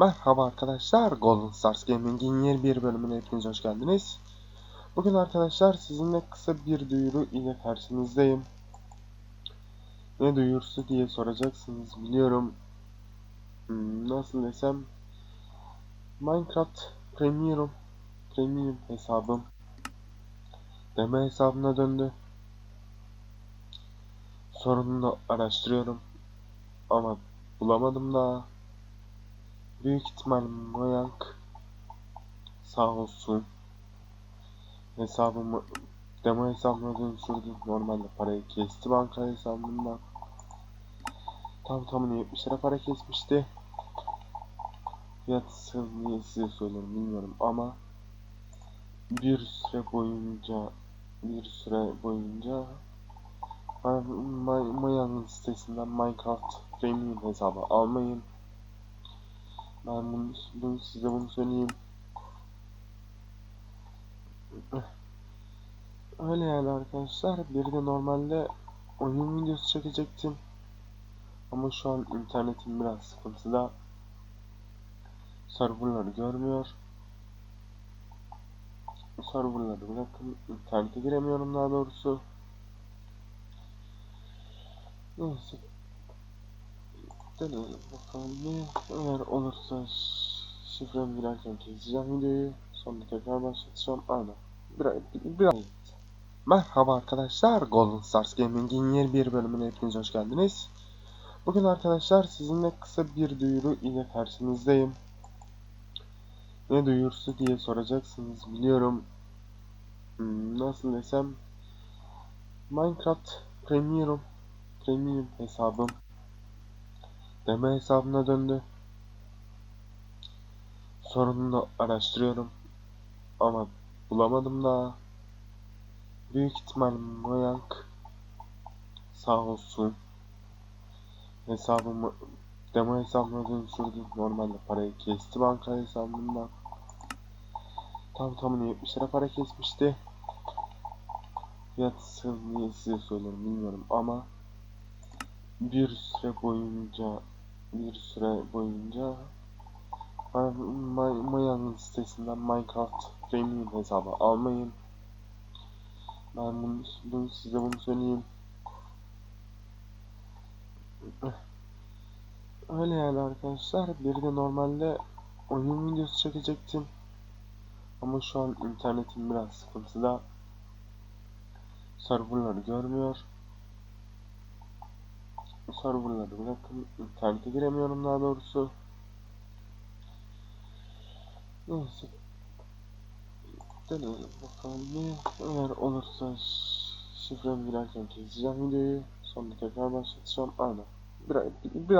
Merhaba arkadaşlar, Golden Stars Gaming'in yeni bir bölümüne hepiniz hoş geldiniz. Bugün arkadaşlar sizinle kısa bir duyuru ile karşınızdayım. Ne duyurusu diye soracaksınız biliyorum. Hmm, nasıl desem Minecraft Premium Premium hesabım deme hesabına döndü. Sorununu araştırıyorum ama bulamadım daha. Büyük ihtimal Mayank sağ olsun hesabımı demo hesabıma dönüştürdü. Normalde parayı kesti banka hesabımdan. Tam tamına 70 lira para kesmişti. Fiyat niye size söylüyorum bilmiyorum ama bir süre boyunca bir süre boyunca Maya'nın sitesinden Minecraft Premium hesabı almayın. Ben bunu, bunu size bunu söyleyeyim. Öyle yani arkadaşlar. Bir de normalde oyun videosu çekecektim. Ama şu an internetim biraz sıkıntıda. Serverları görmüyor. Serverları bırakın. internete giremiyorum daha doğrusu. Neyse. Deneyelim bakalım. Eğer olursa ş- şifremi girerken keseceğim videoyu. Sonra tekrar başlatacağım. Aynen. Biraz, biraz. Merhaba arkadaşlar. Golden Stars Gaming'in yeni bir bölümüne hepiniz hoş geldiniz. Bugün arkadaşlar sizinle kısa bir duyuru ile karşınızdayım. Ne duyurusu diye soracaksınız biliyorum. Hmm, nasıl desem Minecraft Premium Premium hesabım deme hesabına döndü. Sorununu araştırıyorum ama bulamadım daha. Büyük ihtimal Mayank sağ olsun hesabımı demo hesabıma dönüştürdü. Normalde parayı kesti banka hesabımdan. Tam tamına 70 lira para kesmişti. Fiyat niye size söylüyorum bilmiyorum ama bir süre boyunca bir süre boyunca Maya'nın sitesinden Minecraft Premium hesabı almayın. Ben bunu, bunu size bunu söyleyeyim. Öyle yani arkadaşlar. Bir de normalde oyun videosu çekecektim. Ama şu an internetim biraz sıkıntıda. Serverları görmüyor. Serverları bırakın. internete giremiyorum daha doğrusu. Neyse. Deneyelim bakalım ne. Eğer olursa şifremi girerken keseceğim videoyu. Sonra tekrar başlatacağım. Aynen. Biraz, biraz